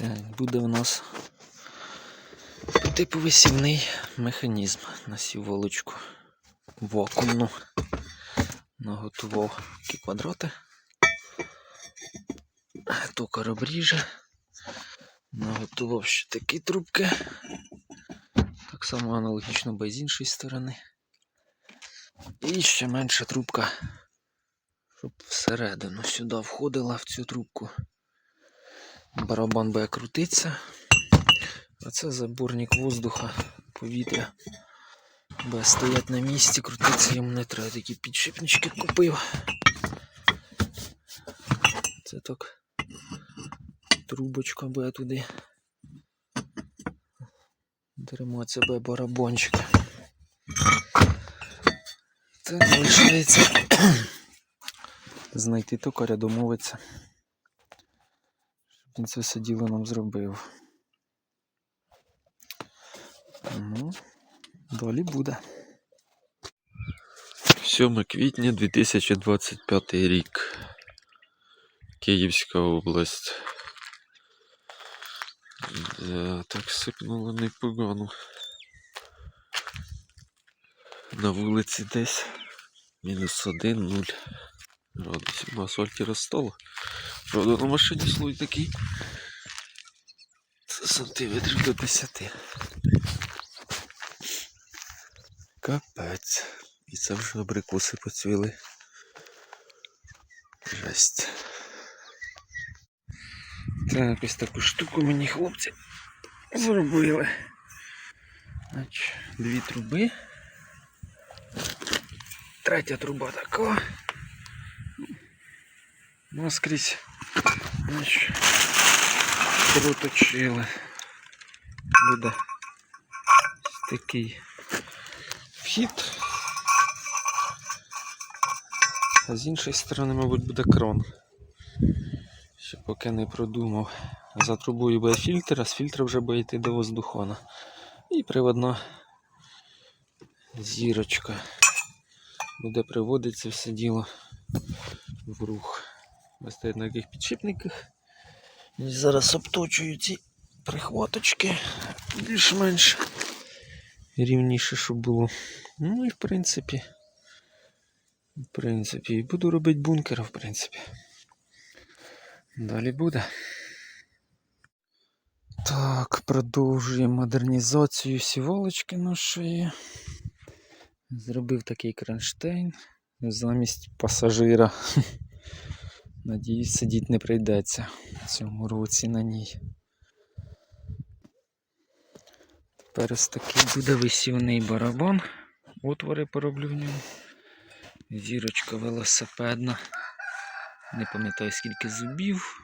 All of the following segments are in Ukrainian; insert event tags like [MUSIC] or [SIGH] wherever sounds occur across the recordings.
Так, буде в нас типу висівний механізм на сіволочку вакуумну. Наготував такі квадрати. Токар обріже. Наготував ще такі трубки. Так само аналогічно без іншої сторони. І ще менша трубка, щоб всередину сюди входила в цю трубку. Барабан буде крутитися. А це заборник воздуха, повітря. Буде стоять на місці, крутитися йому не треба. Такі підшипнички купив. Це так. Трубочка буде туди. Триматься буде барабанчик. Так, залишається знайти токаря, домовитися. Він це все діло нам зробив. Ну, далі буде. 7 квітня 2025 рік. Київська область. Да, так сипнуло непогано. На вулиці десь мінус 1, 0 градусів. На асфальті розстало. Правда, на машині слой такий. Сантиметрів до 10. Капець. І це вже абрикоси поцвіли. Жесть. Так, ось таку штуку мені хлопці зробили. Значить, дві труби. Третя труба така. Наскрізь. Проточили. Буде такий вхід. А з іншої сторони, мабуть, буде крон. Ще поки не продумав. За трубою буде фільтр, а з фільтра вже буде йти до воздухона. І приводна зірочка. Буде приводитися все діло в рух. Ось стоять на яких підшипниках. І зараз обточую ці прихваточки більш-менш рівніше, щоб було. Ну і в принципі. В принципі, і буду робити бункер, в принципі. Далі буде. Так, продовжуємо модернізацію сівалочки нашої. Зробив такий кронштейн замість пасажира. Надіюсь, сидіти не прийдеться в цьому році на ній. Тепер ось такий буде висівний барабан. Отвори пороблю в ньому. Зірочка велосипедна. Не пам'ятаю скільки зубів.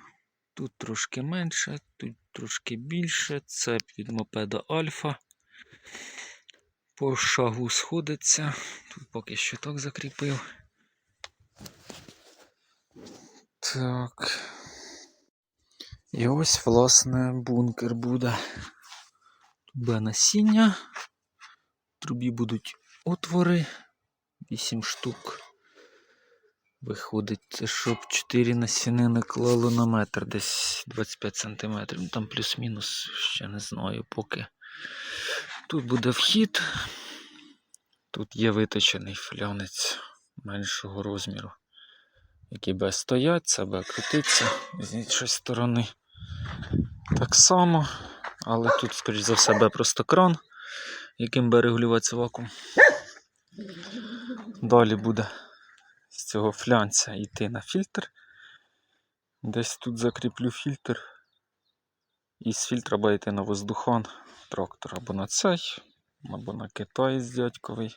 Тут трошки менше, тут трошки більше. Це від мопеда Альфа. По шагу сходиться. Тут поки що так закріпив. Так. І ось, власне, бункер буде. Тут насіння. Трубі будуть отвори. 8 штук. Виходить, щоб 4 насінини клало на метр, десь 25 см. Ну, Там плюс-мінус, ще не знаю поки. Тут буде вхід. Тут є виточений флянець меншого розміру, який буде стоять, це буде крутитися з іншої сторони. Так само, але тут, скоріш за все, просто кран, яким буде регулюватися вакуум. Далі буде з цього флянця йти на фільтр. Десь тут закріплю фільтр. І з фільтра буде йти на воздухон трактор або на цей, або на китаєць дядьковий.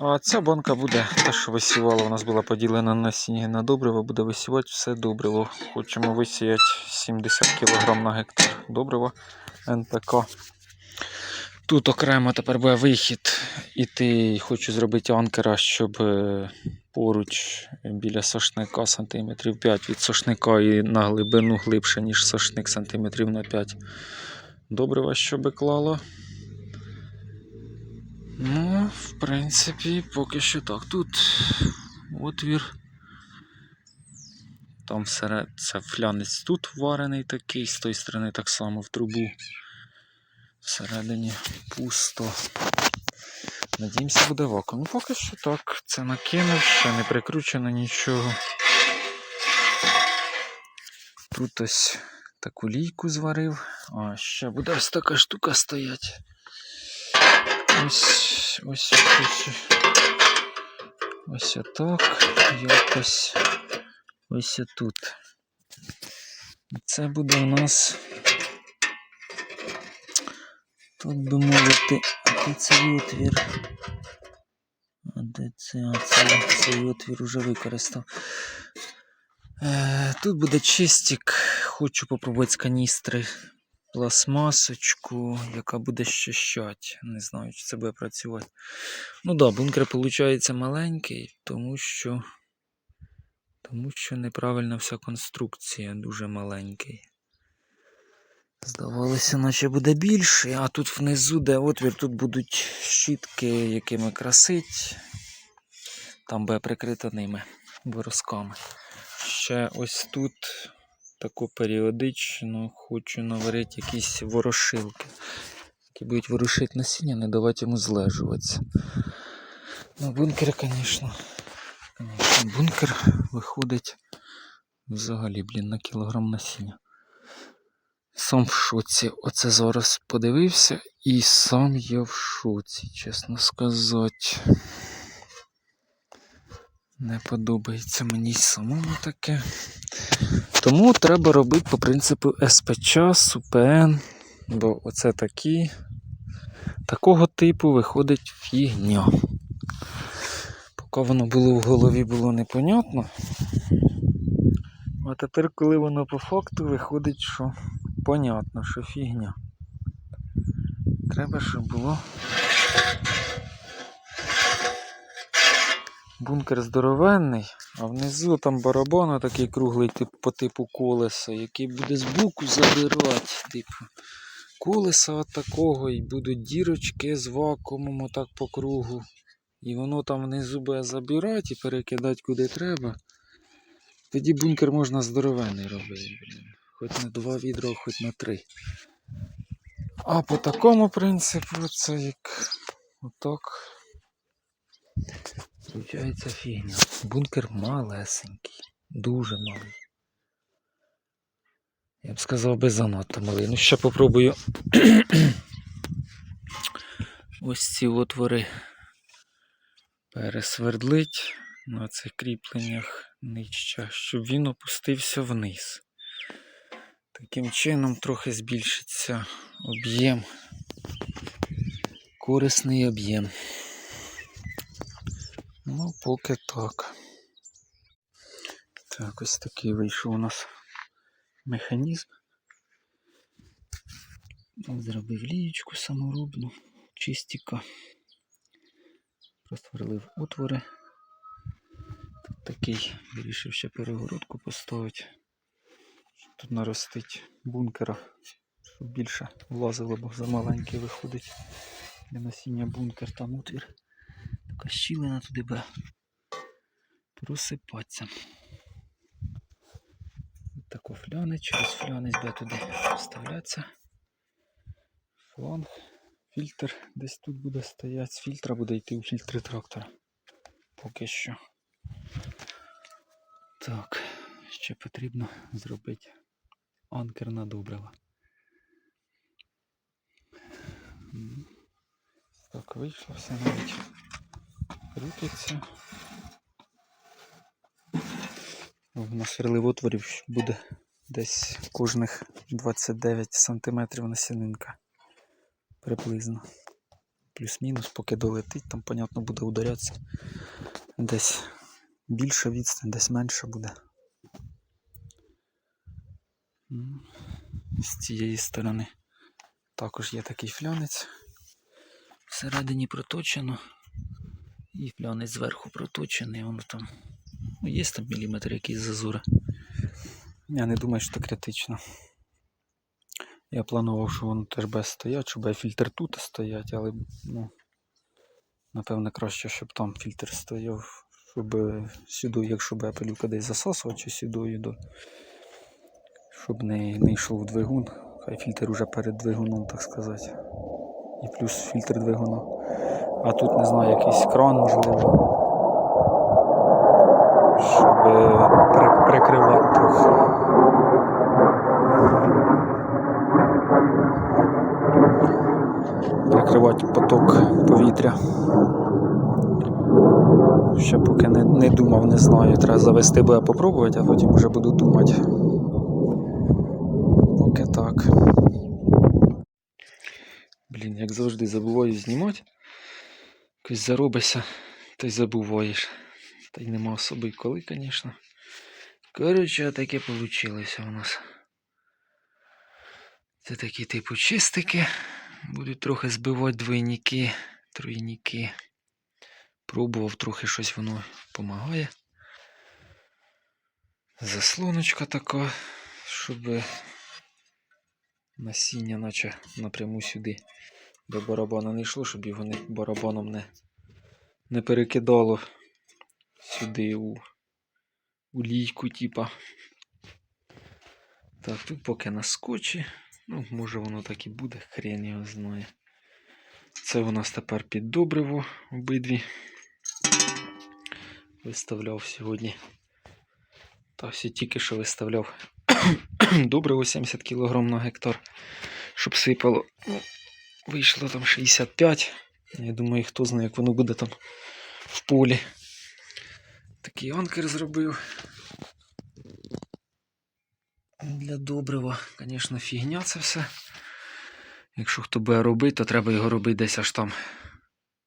А ця банка буде, те, що висівала, у нас була поділена на насіння на добриво, буде висівати все добриво. Хочемо висіяти 70 кг на гектар добрива НПК. Тут окремо тепер буде вихід. Іти хочу зробити анкера, щоб е, поруч біля сошника сантиметрів 5 від сошника і на глибину глибше, ніж сошник сантиметрів на 5. Добрива, щоб клало. Ну, в принципі, поки що так. Тут отвір. Там всеред це флянець тут варений такий, з тої сторони так само в трубу. Всередині пусто. Надіємося, буде вакуум. Ну, поки що так. Це накинув, ще не прикручено нічого. Тут ось таку лійку зварив. А ще буде ось така штука стоять. Ось ось ось. Ось отак. Якось ось тут. Це буде у нас. Тут би мовити, а цей отвір? А де це? А це цей отвір уже використав. Е, тут буде чистик. Хочу попробувати з каністри пластмасочку, яка буде щищати. Не знаю, чи це буде працювати. Ну так, да, бункер виходить маленький, тому що. Тому що неправильна вся конструкція, дуже маленький. Здавалося, наче буде більше, а тут внизу, де отвір, тут будуть щітки, якими красить. Там буде прикрито ними виразками. Ще ось тут таку періодично хочу наварити якісь ворошилки, які будуть ворушити насіння, не давати йому злежуватися. Ну, бункер, звісно. Бункер виходить взагалі, блін, на кілограм насіння. Сам в шоці. Оце зараз подивився і сам я в шоці, чесно сказати. Не подобається мені самому таке. Тому треба робити по принципу СПЧ, СУПН, бо оце такі. Такого типу виходить фігня. Поки воно було в голові, було непонятно. А тепер, коли воно по факту виходить, що понятно, що фігня. Треба, щоб було. Бункер здоровенний, а внизу там барабан такий круглий тип, по типу колеса, який буде збоку забирати, типу, колеса такого, і будуть дірочки з вакуумом отак по кругу. І воно там внизу буде забирати і перекидати куди треба. Тоді бункер можна здоровенний робити. Хоч на два відра, хоч на три. А по такому принципу це як отак. Получається фігня. Бункер малесенький. Дуже малий. Я б сказав би занадто малий. Ну ще попробую [CLEARS THROAT] ось ці отвори пересвердлить на цих кріпленнях нижче, щоб він опустився вниз. Таким чином трохи збільшиться об'єм, корисний об'єм. Ну, поки так. Так, ось такий вийшов у нас механізм. Зробив лієчку саморобну, чистіка. Просверлив отвори. Тут такий вирішив ще перегородку поставити. Тут наростить бункера, щоб більше влазило, бо замаленький виходить для насіння бункер, там отвір. Така щілина туди буде просипатися. Тако флянець, через флянець буде туди вставлятися. Фланг, фільтр десь тут буде стояти. З фільтра буде йти у фільтри трактора. Поки що. Так, ще потрібно зробити анкер на добрива. Так, вийшло все навіть крутиться. Насверлив отворів що буде десь кожних 29 см насінинка. Приблизно. Плюс-мінус, поки долетить, там, понятно, буде ударятися. Десь більша відстань, десь менша буде. З цієї сторони також є такий флянець. Всередині проточено. І флянець зверху проточений, воно там. Ну, є там міліметр якийсь зазура. Я не думаю, що це критично. Я планував, що воно теж буде стояти, щоб фільтр тут стоять, але ну, напевне краще, щоб там фільтр стояв, щоб сюди, якщо б пилюка десь засасувати, чи сюди, щоб не, не йшов в двигун. Хай фільтр уже перед двигуном, так сказати. І плюс фільтр двигуна. А тут не знаю, якийсь кран можливо. Щоб е, прикривати трохи. Прикривати поток повітря. Ще поки не, не думав, не знаю. Треба завести, я попробувати, а потім вже буду думати. Поки так. Блін, як завжди забуваю знімати. Якось заробишся, та й забуваєш. Та й нема особи коли, звісно. Коротше, таке вийшло у нас. Це такі типу чистики. Будуть трохи збивати двойники, тройники. Пробував трохи щось воно допомагає. Заслоночка така, щоб насіння наче напряму сюди до барабана не йшло, щоб його не, барабаном не, не перекидало сюди у, у лійку, типа. Так, тут поки на. Ну, може воно так і буде, хрен його знає. Це у нас тепер під добриво обидві. Виставляв сьогодні. Та все тільки що виставляв [COUGHS] добриво 70 кг на гектар, щоб сипало. Вийшло там 65. Я думаю, хто знає, як воно буде там в полі. Такий анкер зробив. Для добрива, звісно, фігня це все. Якщо хто буде робити, то треба його робити десь аж там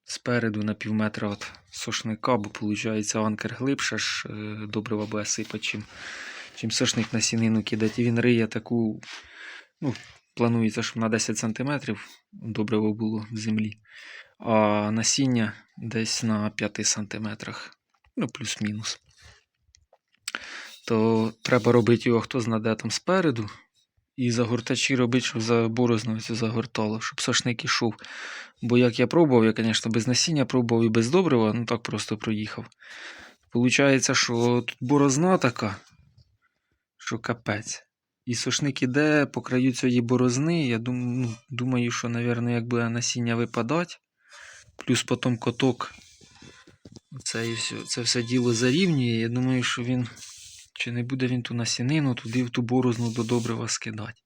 спереду на пів метра від сошника, бо виходить анкер глибше ж е, добрива буде сипати, чим, чим сошник на сінину кидати. І він риє таку, ну, планується, щоб на 10 см добриво було в землі, а насіння десь на 5 см, ну, плюс-мінус то треба робити його хто знаде там спереду. І загортачі робити, щоб за борозну цю загортало, щоб сошник ішов. Бо як я пробував, я, звісно, без насіння пробував і без добрива, ну так просто проїхав. Получається, що тут борозна така, що капець. І сошник іде по краю цієї борозни. Я дум, ну, думаю, що, мабуть, як насіння випадати, плюс потім коток. Це, і все, це все діло зарівнює. Я думаю, що він чи не буде він ту насінину туди в ту борозну до добрива скидати.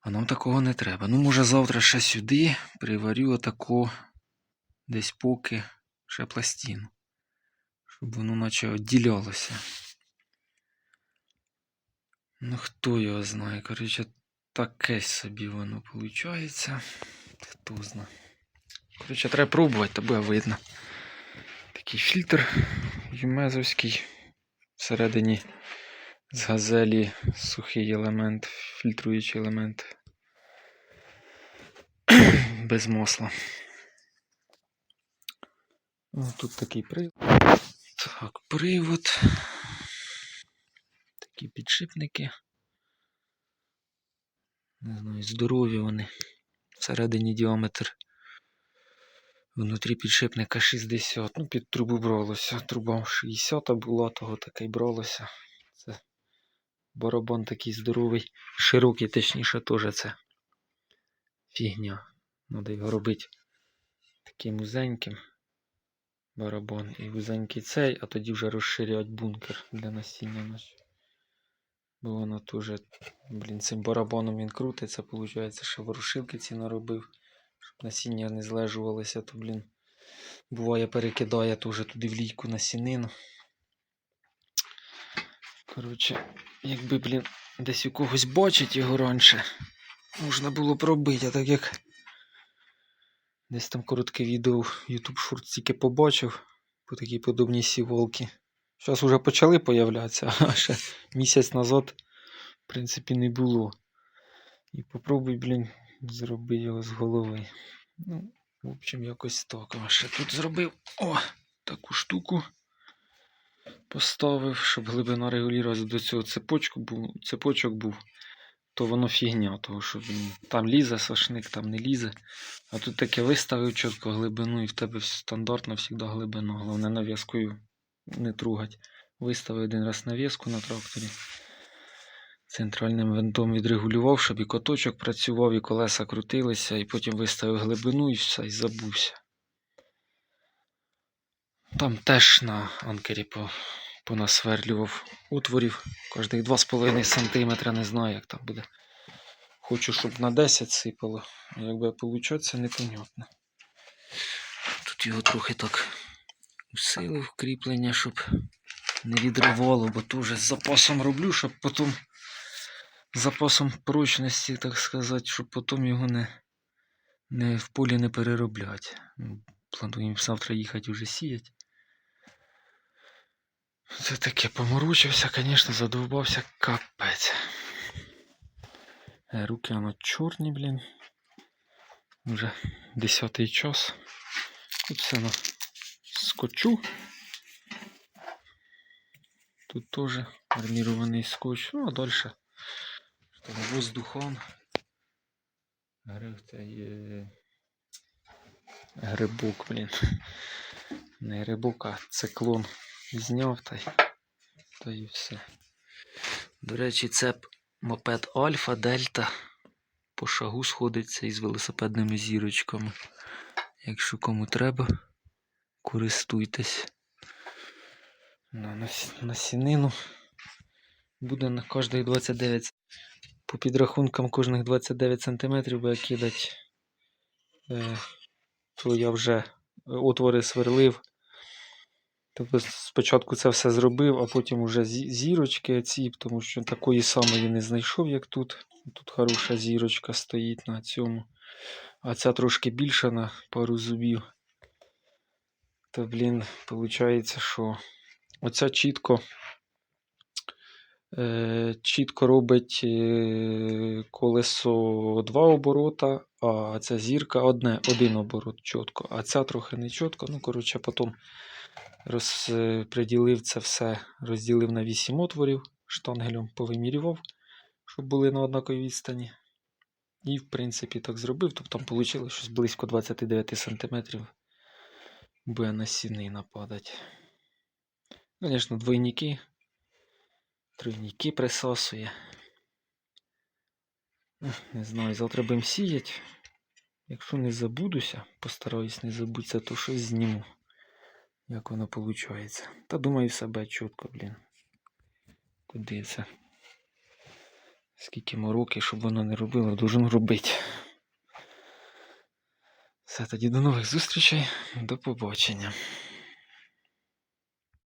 А нам такого не треба. Ну, може, завтра ще сюди приварю отако десь поки ще пластину. Щоб воно наче відділялося. Ну, хто його знає. Коротше, таке собі воно виходить. Хто знає. Коротше, треба пробувати, то буде видно. Такий фільтр юмезовський. Всередині з газелі сухий елемент, фільтруючий елемент [CLEARS THROAT] без масла. О, тут такий привод. Так, привод. Підшипники. Не знаю, здорові вони. Всередині діаметр. Внутрі підшипника 60. Ну, під трубу бралося. Труба 60 була, того таке й бралося. Це барабан такий здоровий, широкий, точніше, теж це фігня. Треба його робити таким вузеньким барабан і вузенький цей, а тоді вже розширяти бункер для насіння. наше. Бо воно теж, блін, цим барабаном він крутиться, виходить, що ворушилки ці наробив щоб насіння не злежувалося, то, блін, буває, перекидає теж туди в лійку насінину. Коротше, якби, блін, десь у когось бачить його раніше, можна було б робити, а так як десь там коротке відео YouTube Shorts тільки побачив по такій подобній сіволки. Зараз вже почали появлятися, [LAUGHS] а ще місяць назад, в принципі, не було. І попробуй, блін, зроби його з голови. Ну, в общем, якось так. А ще тут зробив о, таку штуку. Поставив, щоб глибина регулювалася до цього цепочку був, цепочок був. то воно фігня, того що він там лізе сошник, там не лізе. А тут таке виставив чітко глибину, і в тебе стандартно завжди глибина. Головне нав'язкою не трогать. Виставив один раз нав'язку на тракторі. Центральним винтом відрегулював, щоб і коточок працював, і колеса крутилися, і потім виставив глибину і все, і забувся. Там теж на анкері по, понасверлював отворів кожних 2,5 см, не знаю, як там буде. Хочу, щоб на 10 сипало. а Як буде получатися, непонятно. Тут його трохи так усилив кріплення, щоб не відривало, бо Бо теж з запасом роблю, щоб потім запасом прочності, так сказати, щоб потім його не, не в полі не переробляти. Ну, Плануємо завтра їхати вже сіяти. Це таке поморочився, звісно, задовбався капець. Е, Руки воно чорні, блін. Вже 10 час. Тут все на скотчу. Тут теж армірований скотч. Ну, а далі там воздухон. Гриб е, грибок, блін. Не грибок, а циклон зняв та й, та й все. До речі, це б мопед Альфа Дельта по шагу сходиться із велосипедними зірочками. Якщо кому треба, користуйтесь. На, сінину буде на кожних 29 по підрахункам кожних 29 см буде кидати. Е, то я вже отвори сверлив. Тобто спочатку це все зробив, а потім уже зірочки ці, тому що такої самої не знайшов, як тут. Тут хороша зірочка стоїть на цьому. А ця трошки більша на пару зубів. То, блін, виходить, що оця чітко, е, чітко робить е, колесо два оборота, а ця зірка одне, один оборот чітко, а ця трохи не чітко. Ну, коротше, потім розподілив це все, розділив на 8 отворів, штангелем повимірював, щоб були на однаковій відстані. І, в принципі, так зробив. Тобто там вийшло щось близько 29 см. Буде на сіни нападати. Звісно, двойники. Тройники присасує. Ех, Не знаю, завтра будемо сіяти. Якщо не забудуся, постараюсь не забутися, то щось зніму. Як воно виходить. Та думаю, себе чітко, блін. Куди це? Скільки мороки, щоб воно не робило, должен робити. Все, тоді до нових зустрічей. До побачення.